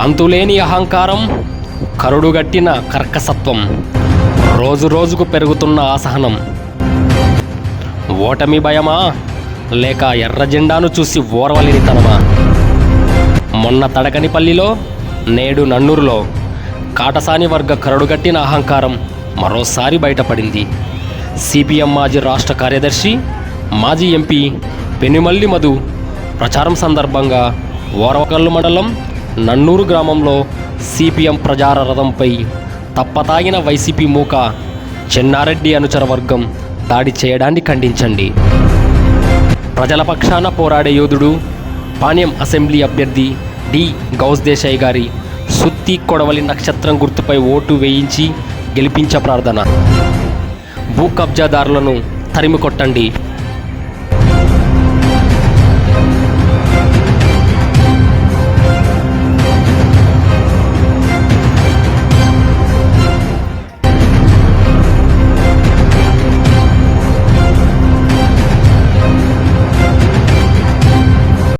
అంతులేని అహంకారం కరుడుగట్టిన కర్కసత్వం రోజు రోజుకు పెరుగుతున్న అసహనం. ఓటమి భయమా? లేక ఎర్ర జెండాను చూసి ఓర్వలేనితనమా మొన్న తడకనిపల్లిలో నేడు నన్నూరులో కాటసాని వర్గ కరడుగట్టిన అహంకారం మరోసారి బయటపడింది. సిపిఎం మాజీ రాష్ట్ర కార్యదర్శి మాజీ ఎంపీ పెనుమల్లి మధు ప్రచారం సందర్భంగా ఓరవకల్లు మండలం నన్నూరు గ్రామంలో సిపిఎం ప్రజార రథంపై తప్పతాగిన వైసీపీ మూక చెన్నారెడ్డి అనుచర వర్గం దాడి చేయడాన్ని ఖండించండి. ప్రజల పక్షాన పోరాడే యోధుడు పాణ్యం అసెంబ్లీ అభ్యర్థి డి. గౌస్ దేశాయ్ గారి సుత్తి కొడవలి నక్షత్రం గుర్తుపై ఓటు వేయించి గెలిపించ ప్రార్థన. భూ కబ్జాదారులను తరిమి కొట్టండి